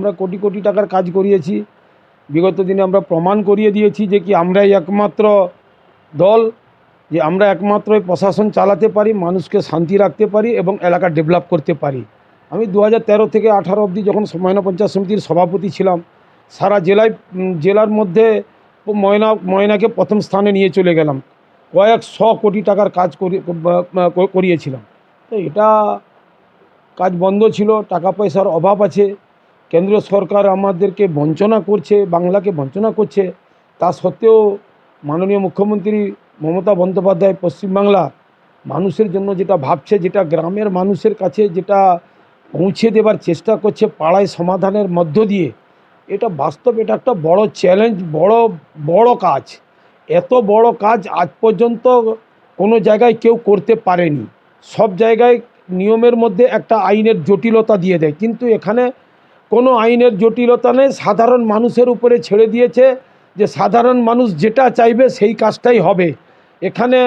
আমরা কোটি কোটি টাকার কাজ করিয়েছি। বিগত দিনে আমরা প্রমাণ করিয়ে দিয়েছি যে কি আমরাই একমাত্র দল, যে আমরা একমাত্র প্রশাসন চালাতে পারি, মানুষকে শান্তি রাখতে পারি এবং এলাকা ডেভেলপ করতে পারি। আমি দু হাজার তেরো থেকে আঠারো অবধি যখন ময়না পঞ্চায়েত সমিতির সভাপতি ছিলাম, সারা জেলায় জেলার মধ্যে ময়না, ময়নাকে প্রথম স্থানে নিয়ে চলে গেলাম। কয়েক শ কোটি টাকার কাজ করিয়েছিলাম। তো এটা কাজ বন্ধ ছিল, টাকা পয়সার অভাব আছে। কেন্দ্রীয় সরকার আমাদেরকে বঞ্চনা করছে, বাংলাকে বঞ্চনা করছে। তা সত্ত্বেও মাননীয় মুখ্যমন্ত্রী মমতা বন্দ্যোপাধ্যায় পশ্চিমবাংলা মানুষের জন্য যেটা ভাবছে, যেটা গ্রামের মানুষের কাছে যেটা পৌঁছে দেবার চেষ্টা করছে পাড়ায় সমাধানের মধ্য দিয়ে, এটা বাস্তব, এটা একটা বড় চ্যালেঞ্জ বড় বড় কাজ। এত বড় কাজ আজ পর্যন্ত কোনো জায়গায় কেউ করতে পারেনি। সব জায়গায় নিয়মের মধ্যে একটা আইনের জটিলতা দিয়ে দেয়। কিন্তু এখানে কোনো আইনের জটিলতা নেই, সাধারণ মানুষের উপরে ছেড়ে দিয়েছে যে সাধারণ মানুষ যেটা চাইবে সেই কাজটাই হবে। এখানে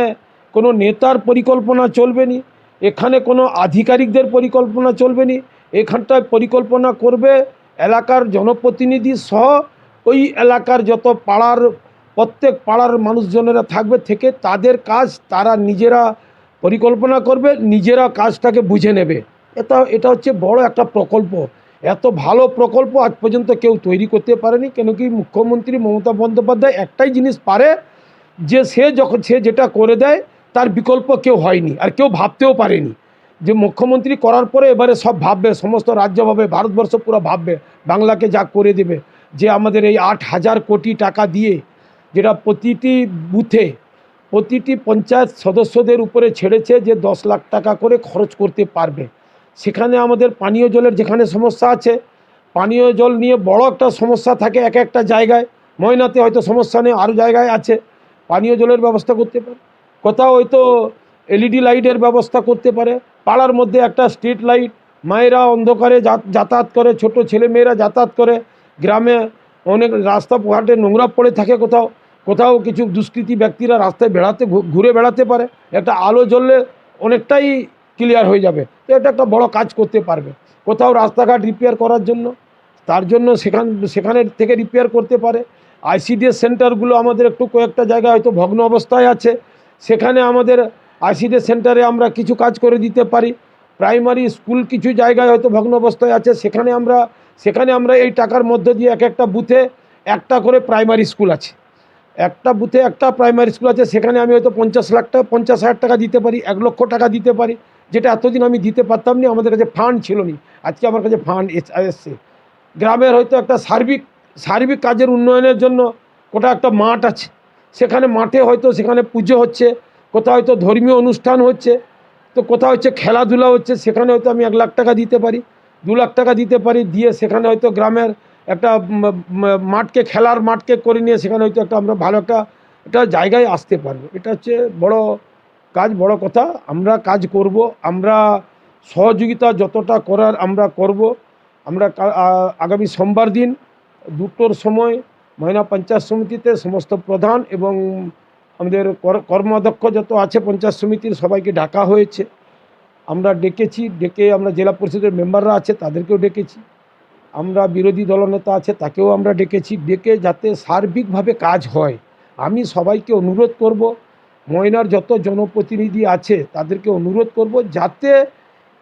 কোনো নেতার পরিকল্পনা চলবে নি, এখানে কোনো আধিকারিকদের পরিকল্পনা চলবে নি, এখানটায় পরিকল্পনা করবে এলাকার জনপ্রতিনিধি সহ ওই এলাকার যত পাড়ার, প্রত্যেক পাড়ার মানুষজনেরা থাকবে থেকে তাদের কাজ তারা নিজেরা পরিকল্পনা করবে, নিজেরা কাজটাকে বুঝে নেবে। এটা এটা হচ্ছে বড় একটা প্রকল্প। এত ভালো প্রকল্প আজ পর্যন্ত কেউ তৈরি করতে পারেনি, কেন কি মুখ্যমন্ত্রী মমতা বন্দ্যোপাধ্যায় একটাই জিনিস পারে যে সে যখন, সে যেটা করে দেয়, তার বিকল্প কেউ হয়নি আর কেউ ভাবতেও পারেনি। যে মুখ্যমন্ত্রী করার পরে এবারে সব ভাববে, সমস্ত রাজ্য ভাবে ভারতবর্ষ পুরো ভাববে, বাংলাকে যা করে দেবে, যে আমাদের এই আট হাজার কোটি টাকা দিয়ে যেটা প্রতিটি বুথে, প্রতিটি পঞ্চায়েত সদস্যদের উপরে ছেড়েছে যে দশ লাখ টাকা করে খরচ করতে পারবে। সেখানে আমাদের পানীয় জলের যেখানে সমস্যা আছে, পানীয় জল নিয়ে বড় একটা সমস্যা থাকে এক একটা জায়গায়। ময়নাতে হয়তো সমস্যা নেই আরও জায়গায় আছে। পানীয় জলের ব্যবস্থা করতে পারে। কোথাও হয়তো এলইডি লাইটের ব্যবস্থা করতে পারে। পাড়ার মধ্যে একটা স্ট্রিট লাইট, মায়েরা অন্ধকারে যাতায়াত করে, ছোট ছেলে মেয়েরা যাতায়াত করে। গ্রামে অনেক রাস্তা ঘাটে নোংরা পড়ে থাকে কোথাও। কোথাও কিছু দুষ্কৃতী ব্যক্তিরা রাস্তায় বেড়াতে ঘুরে বেড়াতে পারে। একটা আলো জ্বললে অনেকটাই ক্লিয়ার হয়ে যাবে। তো এটা একটা বড় কাজ করতে পারবে। কোথাও রাস্তাঘাট রিপেয়ার করার জন্য, তার জন্য সেখান, সেখানের থেকে রিপেয়ার করতে পারে। আইসিডিএস সেন্টারগুলো আমাদের একটু কয়েকটা জায়গায় হয়তো ভগ্ন অবস্থায় আছে। সেখানে আমাদের আইসিডিএস সেন্টারে আমরা কিছু কাজ করে দিতে পারি। প্রাইমারি স্কুল কিছু জায়গায় হয়তো ভগ্ন অবস্থায় আছে। সেখানে আমরা সেখানে আমরা এই টাকার মধ্য দিয়ে এক একটা বুথে একটা করে প্রাইমারি স্কুল আছে। একটা বুথে একটা প্রাইমারি স্কুল আছে। সেখানে আমি হয়তো পঞ্চাশ লাখ টাকা পঞ্চাশ হাজার টাকা দিতে পারি, এক লক্ষ টাকা দিতে পারি। যেটা এতদিন আমি দিতে পারতাম না আমাদের কাছে ফান্ড ছিল নি আজকে আমার কাছে ফান্ড এসছে। গ্রামের হয়তো একটা সার্বিক সার্বিক কাজের উন্নয়নের জন্য কোটা একটা মাঠ আছে। সেখানে মাঠে হয়তো সেখানে পুজো হচ্ছে, কোথাও হয়তো ধর্মীয় অনুষ্ঠান হচ্ছে, তো কোথাও হচ্ছে খেলাধুলা হচ্ছে, সেখানে হয়তো আমি এক লাখ টাকা দিতে পারি, দু লাখ টাকা দিতে পারি, দিয়ে সেখানে হয়তো গ্রামের একটা মাঠকে, খেলার মাঠকে করে নিয়ে সেখানে হয়তো একটা আমরা ভালো একটা একটা জায়গায় আসতে পারব। এটা হচ্ছে বড় কাজ বড় কথা, আমরা কাজ করব, আমরা সহযোগিতা যতটা করার আমরা করব। আমরা আগামী সোমবার দিন দুটোর সময় ময়না পঞ্চায়েত সমিতিতে সমস্ত প্রধান এবং আমাদের কর- কর্মাধ্যক্ষ যত আছে পঞ্চায়েত সমিতির সবাইকে ডাকা হয়েছে। আমরা ডেকেছি, ডেকে আমরা জেলা পরিষদের মেম্বাররা আছে, তাদেরকেও ডেকেছি। আমরা বিরোধী দলনেতা আছে, তাকেও আমরা ডেকেছি। ডেকে যাতে সার্বিকভাবে কাজ হয়, আমি সবাইকে অনুরোধ করব ময়নার যত জনপ্রতিনিধি আছে, তাদেরকে অনুরোধ করব যাতে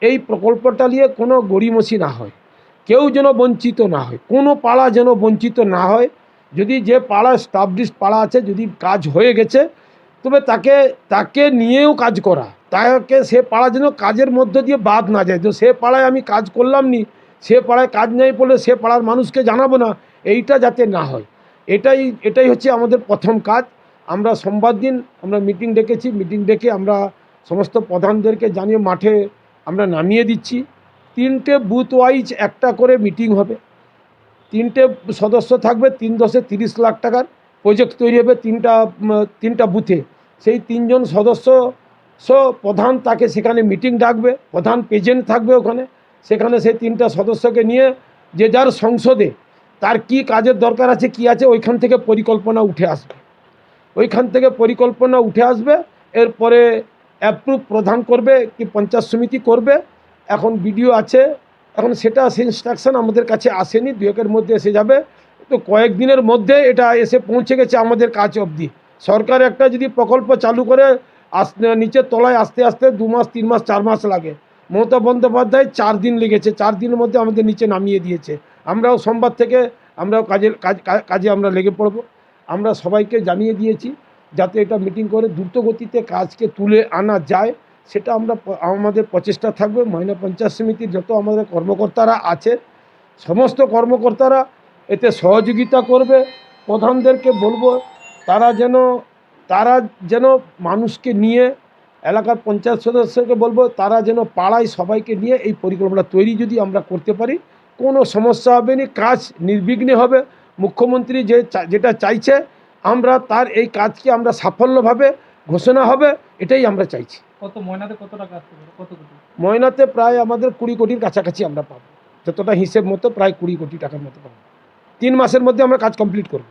এই প্রকল্পটা নিয়ে কোনো গড়িমসি না হয়, কেউ যেন বঞ্চিত না হয়, কোনো পাড়া যেন বঞ্চিত না হয়। যদি যে পাড়া স্টাবলিশ পাড়া আছে, যদি কাজ হয়ে গেছে, তবে তাকে তাকে নিয়েও কাজ করা, তাকে সে পাড়া যেন কাজের মধ্য দিয়ে বাদ না যায়। তো সে পাড়ায় আমি কাজ করলাম নি সে পাড়ায় কাজ নেই বলে সে পাড়ার মানুষকে জানাব না, এইটা যাতে না হয়। এটাই এটাই হচ্ছে আমাদের প্রথম কাজ। আমরা সোমবার দিন আমরা মিটিং ডেকেছি মিটিং ডেকে আমরা সমস্ত প্রধানদেরকে জানিয়ে মাঠে আমরা নামিয়ে দিচ্ছি। তিনটে বুথ ওয়াইজ একটা করে মিটিং হবে। তিনটে সদস্য থাকবে, তিন দশে তিরিশ লাখ টাকার প্রজেক্ট তৈরি হবে তিনটা তিনটা বুথে সেই তিনজন সদস্য সো প্রধান তাকে সেখানে মিটিং ডাকবে, প্রধান প্রেজেন্ট থাকবে ওখানে। সেখানে সেই তিনটা সদস্যকে নিয়ে যে যার সংসদে তার কি কাজের দরকার আছে, কি আছে, ওইখান থেকে পরিকল্পনা উঠে আসবে। ওইখান থেকে পরিকল্পনা উঠে আসবে, এরপরে অ্যাপ্রুভ প্রধান করবে কি পঞ্চায়েত সমিতি করবে, এখন বিডিও আছে, এখন সেটা সে ইনস্ট্রাকশন আমাদের কাছে আসেনি দু একের মধ্যে এসে যাবে, তো কয়েকদিনের মধ্যে এটা এসে পৌঁছে গেছে আমাদের কাজ অবধি। সরকার একটা যদি প্রকল্প চালু করে, আস নিচের তলায় আস্তে আস্তে দু মাস, তিন মাস, চার মাস লাগে। মমতা বন্দ্যোপাধ্যায় চার দিন লেগেছে, চার দিনের মধ্যে আমাদের নিচে নামিয়ে দিয়েছে। আমরাও সোমবার থেকে আমরাও কাজ কাজে আমরা লেগে পড়ব। আমরা সবাইকে জানিয়ে দিয়েছি যাতে এটা মিটিং করে দ্রুত গতিতে কাজকে তুলে আনা যায়। সেটা আমরা আমাদের প্রচেষ্টা থাকবে। মহিলা পঞ্চায়েত সমিতির যত আমাদের কর্মকর্তারা আছে, সমস্ত কর্মকর্তারা এতে সহযোগিতা করবে। প্রধানদেরকে বলব, তারা যেন তারা যেন মানুষকে নিয়ে, এলাকার পঞ্চায়েত সদস্যকে বলব, তারা যেন পাড়ায় সবাইকে নিয়ে এই পরিকল্পনা তৈরি যদি আমরা করতে পারি, কোনো সমস্যা হবে না, কাজ নির্বিঘ্নে হবে। মুখ্যমন্ত্রী যে যেটা চাইছে আমরা তার এই কাজকে আমরা সাফল্যভাবে ঘোষণা হবে এটাই আমরা চাইছি। কত ময়নাতে কত টাকা কত ময়নাতে প্রায় আমাদের কুড়ি কোটির কাছাকাছি আমরা পাবো। যতটা হিসেব মতো প্রায় কুড়ি কোটি টাকার মতো পাবো। তিন মাসের মধ্যে আমরা কাজ কমপ্লিট করব।